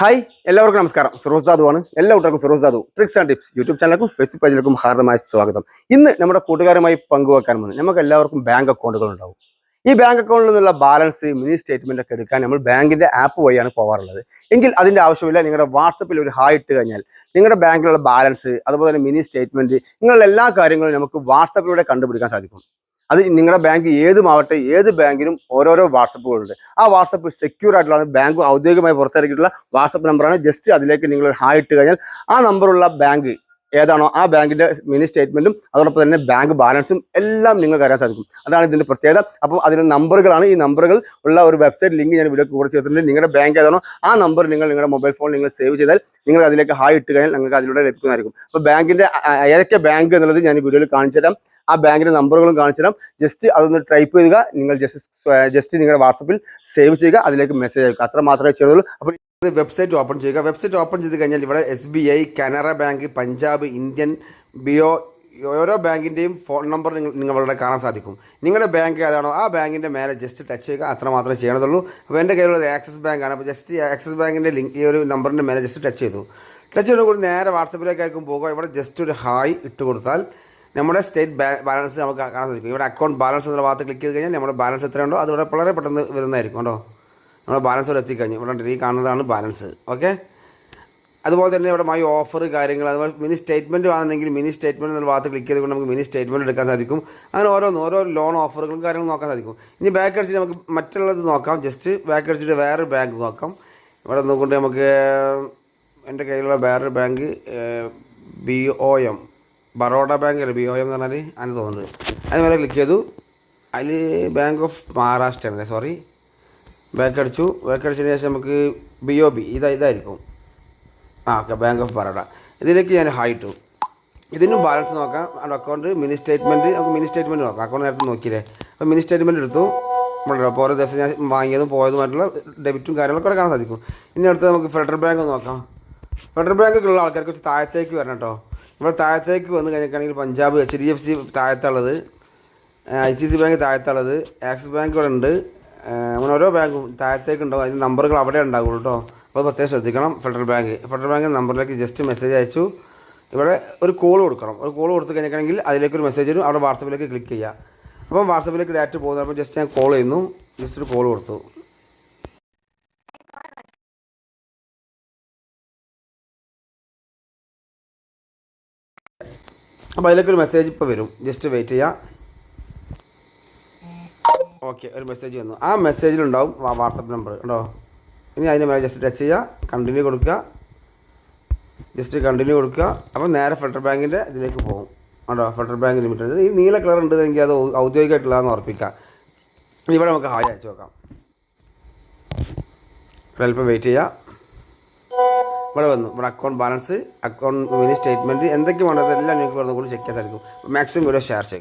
Hi എല്ലാവർക്കും നമസ്കാരം. ഫിറോസ് ദാദു ആണ്. എല്ലാ കൂട്ടർക്കും Firoz Dadu. Tricks and tips YouTube ചാനലിലേക്കും Facebook പേജിലേക്കും ഹാർദമായ സ്വാഗതം. ഇന്ന് നമ്മുടെ കൂട്ടുകാരുമായി പങ്കുവെക്കാൻ വന്നു നമുക്ക് എല്ലാവർക്കും ബാങ്ക് അക്കൗണ്ടുകൾ ഉണ്ടാവും. ഈ ബാങ്ക് അക്കൗണ്ടിൽ നിന്നുള്ള ബാലൻസ് മിനി സ്റ്റേറ്റ്മെന്റ് ഒക്കെ എടുക്കാൻ നമ്മൾ ബാങ്കിന്റെ ആപ്പ് വഴിയാണ് പോകാറുള്ളത് എങ്കിൽ അതിന്റെ ആവശ്യമില്ല. നിങ്ങളുടെ വാട്സപ്പിൽ ഒരു ഹായ് ഇട്ട് കഴിഞ്ഞാൽ നിങ്ങളുടെ ബാങ്കിലുള്ള ബാലൻസ് അതുപോലെ തന്നെ മിനി സ്റ്റേറ്റ്മെന്റ് നിങ്ങളുടെ എല്ലാ കാര്യങ്ങളും നമുക്ക് വാട്സപ്പിലൂടെ കണ്ടുപിടിക്കാൻ സാധിക്കും. അത് നിങ്ങളുടെ ബാങ്ക് ഏതുമാവട്ടെ ഏത് ബാങ്കിനും ഓരോരോ വാട്സപ്പുകളുണ്ട്. ആ വാട്സപ്പ് സെക്യൂർ ആയിട്ടുള്ള ബാങ്ക് ഔദ്യോഗികമായി പുറത്തിറക്കിയിട്ടുള്ള വാട്സപ്പ് നമ്പറാണ് ജസ്റ്റ് അതിലേക്ക് നിങ്ങൾ ഹായ് ഇട്ട് കഴിഞ്ഞാൽ ആ നമ്പറുള്ള ബാങ്ക് ഏതാണോ ആ ബാങ്കിന്റെ മിനി സ്റ്റേറ്റ്മെന്റും അതോടൊപ്പം തന്നെ ബാങ്ക് ബാലൻസും എല്ലാം നിങ്ങൾക്ക് അറിയാൻ സാധിക്കും. അതാണ് ഇതിന്റെ പ്രത്യേകത. അപ്പോൾ അതിന് നമ്പറുകളാണ്. ഈ നമ്പറുകൾ ഉള്ള ഒരു വെബ്സൈറ്റ് ലിങ്ക് ഞാൻ വീഡിയോ കൂടെ ചേർത്തിട്ടുണ്ട്. നിങ്ങളുടെ ബാങ്ക് ഏതാണോ ആ നമ്പർ നിങ്ങൾ നിങ്ങളുടെ മൊബൈൽ ഫോൺ നിങ്ങൾ സേവ് ചെയ്താൽ നിങ്ങൾ അതിലേക്ക് ഹായ് ഇട്ട് കഴിഞ്ഞാൽ നിങ്ങൾക്ക് അതിലൂടെ ലഭിക്കുന്നതായിരിക്കും. അപ്പോൾ ബാങ്കിന്റെ ഏതൊക്കെ ബാങ്ക് എന്നുള്ളത് ഞാൻ വീഡിയോയിൽ കാണിച്ചു തരാം ആ ബാങ്കിന്റെ നമ്പറുകളും കാണിച്ചു തരാം. ജസ്റ്റ് അതൊന്ന് ടൈപ്പ് ചെയ്യുക. നിങ്ങൾ ജസ്റ്റ് ജസ്റ്റ് നിങ്ങളുടെ വാട്സപ്പിൽ സേവ് ചെയ്യുക. അതിലേക്ക് മെസ്സേജ് അയക്കുക. അത്ര മാത്രമേ ചെയ്യുള്ളൂ. അപ്പോൾ വെബ്സൈറ്റ് ഓപ്പൺ ചെയ്യുക. വെബ്സൈറ്റ് ഓപ്പൺ ചെയ്ത് കഴിഞ്ഞാൽ ഇവിടെ S B I Canara bank Punjab Indian ബിയോ ഓരോ ബാങ്കിന്റെയും ഫോൺ നമ്പർ നിങ്ങൾ നിങ്ങളുടെ കാണാൻ സാധിക്കും. നിങ്ങളുടെ ബാങ്ക് ഏതാണോ ആ ബാങ്കിന്റെ മേലെ ജസ്റ്റ് ടച്ച് ചെയ്യുക. അത്ര മാത്രമേ ചെയ്യണതുള്ളൂ. അപ്പോൾ എന്റെ കയ്യിലുള്ളത് ആക്സിസ് ബാങ്കാണ് അപ്പോൾ ജസ്റ്റ് ആക്സിസ് ബാങ്കിന്റെ ലിങ്ക് ഈ ഒരു നമ്പറിന്റെ മേലെ ജസ്റ്റ് ടച്ച് ചെയ്തു. ടച്ച് ചെയ്തുകൊണ്ട് നേരെ വാട്സപ്പിലേക്കായിരിക്കും പോകുക. ഇവിടെ ജസ്റ്റ് ഒരു ഹായ് ഇട്ട് കൊടുത്താൽ നമ്മുടെ സ്റ്റേറ്റ് ബാലൻസ് നമുക്ക് കാണാൻ സാധിക്കും. ഇവിടെ അക്കൗണ്ട് ബാലൻസ് എന്നുള്ള ഭാഗത്ത് ക്ലിക്ക് ചെയ്ത് കഴിഞ്ഞാൽ നമ്മുടെ ബാലൻസ് എത്രയുണ്ടോ അത് ഇവിടെ വളരെ പെട്ടെന്ന് വരുന്നതായിരിക്കും കേട്ടോ. നമ്മുടെ ബാലൻസ് ഇവിടെ എത്തിക്കഴിഞ്ഞു. ഇവിടെ ഈ കാണുന്നതാണ് ബാലൻസ് ഓക്കെ അതുപോലെ തന്നെ ഇവിടെ മൈ ഓഫർ കാര്യങ്ങൾ അതുപോലെ മിനി സ്റ്റേറ്റ്മെന്റ് ആണെന്നെങ്കിൽ മിനി സ്റ്റേറ്റ്മെന്റ് എന്നുള്ള ഭാഗത്ത് ക്ലിക്ക് ചെയ്തുകൊണ്ട് നമുക്ക് മിനി സ്റ്റേറ്റ്മെന്റ് എടുക്കാൻ സാധിക്കും. അങ്ങനെ ഓരോന്ന് ഓരോ ലോൺ ഓഫറുകളും കാര്യങ്ങളും നോക്കാൻ സാധിക്കും. ഇനി ബാക്ക് അടിച്ചിട്ട് നമുക്ക് മറ്റുള്ളത് നോക്കാം. ജസ്റ്റ് ബാക്ക് അടിച്ചിട്ട് വേറെ ബാങ്ക് നോക്കാം. ഇവിടെ നോക്കൊണ്ട് നമുക്ക് എന്റെ കയ്യിലുള്ള വേറൊരു bank B O M Baroda bank അല്ലേ? ബി ഒ എം എന്ന് പറഞ്ഞാൽ അങ്ങനെ തോന്നുന്നത്. അതിന് ക്ലിക്ക് ചെയ്തു. അതിൽ ബാങ്ക് ഓഫ് മഹാരാഷ്ട്ര അല്ലേ? സോറി ബാക്ക് അടിച്ചു. ബാക്ക് അടിച്ചതിന് ശേഷം നമുക്ക് ബി ഒ ബി ഇതാ ഇതായിരിക്കും. ആ ഓക്കെ ബാങ്ക് ഓഫ് ബറോഡ ഇതിലേക്ക് ഞാൻ ഹൈ ഇട്ടു. ഇതിന് ബാലൻസ് നോക്കാം. അക്കൗണ്ട് മിനി സ്റ്റേറ്റ്മെന്റ് നമുക്ക് മിനി സ്റ്റേറ്റ്മെന്റ് നോക്കാം. അക്കൗണ്ട് നേരത്തെ നോക്കിയില്ലേ? അപ്പോൾ മിനി സ്റ്റേറ്റ്മെന്റ് എടുത്തു. നമ്മുടെ അപ്പോൾ ഓരോ ദിവസം ഞാൻ വാങ്ങിയതും പോയതുമായിട്ടുള്ള ഡെബിറ്റും കാര്യങ്ങളൊക്കെ കാണാൻ സാധിക്കും. ഇനി അടുത്ത് നമുക്ക് ഫെഡറൽ ബാങ്ക് നോക്കാം. ഫെഡറൽ ബാങ്കൊക്കെ ഉള്ള ആൾക്കാർക്ക് താഴത്തേക്ക് വരണം കേട്ടോ. ഇവിടെ താഴത്തേക്ക് വന്ന് കഴിഞ്ഞിട്ടാണെങ്കിൽ Punjab H D F C താഴത്തുള്ളത് I C C bank താഴത്തുള്ളത് ആക്സിസ് ബാങ്ക് ഇവിടെ ഉണ്ട്. അങ്ങനെ ഓരോ ബാങ്കും താഴത്തേക്ക് ഉണ്ടാവും അതിന്റെ നമ്പറുകൾ അവിടെ ഉണ്ടാകുള്ളൂ കേട്ടോ അപ്പോൾ പ്രത്യേകം ശ്രദ്ധിക്കണം ഫെഡറൽ ബാങ്ക് ഫെഡറൽ ബാങ്ക് നമ്പറിലേക്ക് ജസ്റ്റ് മെസ്സേജ് അയച്ചു. ഇവിടെ ഒരു കോൾ കൊടുക്കണം. ഒരു കോൾ കൊടുത്തു കഴിഞ്ഞിട്ടുണ്ടെങ്കിൽ അതിലേക്ക് ഒരു മെസ്സേജ് വരും. അവിടെ വാട്സപ്പിലേക്ക് ക്ലിക്ക് ചെയ്യുക അപ്പം വാട്സപ്പിലേക്ക് ഡയറക്റ്റ് പോകുന്നത് അപ്പോൾ ജസ്റ്റ് ഞാൻ കോൾ ചെയ്യുന്നു. ജസ്റ്റ് ഒരു കോൾ കൊടുത്തു. അപ്പോൾ അതിലേക്ക് ഒരു മെസ്സേജ് ഇപ്പോൾ വരും. ജസ്റ്റ് വെയിറ്റ് ചെയ്യുക ഓക്കെ ഒരു മെസ്സേജ് വന്നു. ആ മെസ്സേജിലുണ്ടാവും വാട്സപ്പ് നമ്പർ ഉണ്ടോ ഇനി അതിന്റെ മേലെ ജസ്റ്റ് ടച്ച് ചെയ്യുക കണ്ടിന്യൂ കൊടുക്കുക. ജസ്റ്റ് കണ്ടിന്യൂ കൊടുക്കുക. അപ്പോൾ നേരെ ഫെഡറൽ ബാങ്കിന്റെ ഇതിലേക്ക് പോകും. ഉണ്ടോ ഫെഡറൽ ബാങ്ക് ലിമിറ്റഡ് ഈ നീല കളർ ഉണ്ടെങ്കിൽ അത് ഔ- ഔദ്യോഗികമായിട്ടുള്ളതെന്ന് ഉറപ്പിക്കാം. ഇവിടെ നമുക്ക് ഹായ് അയച്ചു നോക്കാം. അല്പം വെയിറ്റ് ചെയ്യുക ഇവിടെ വന്നു. ഇവിടെ account balance account mini statement എന്തൊക്കെ വേണ്ടതെല്ലാം നിങ്ങൾക്ക് കൂടി ചെക്ക് ചെയ്യാൻ സാധിക്കും. മാക്സിമം വീഡിയോ ഷെയർ ചെയ്യുക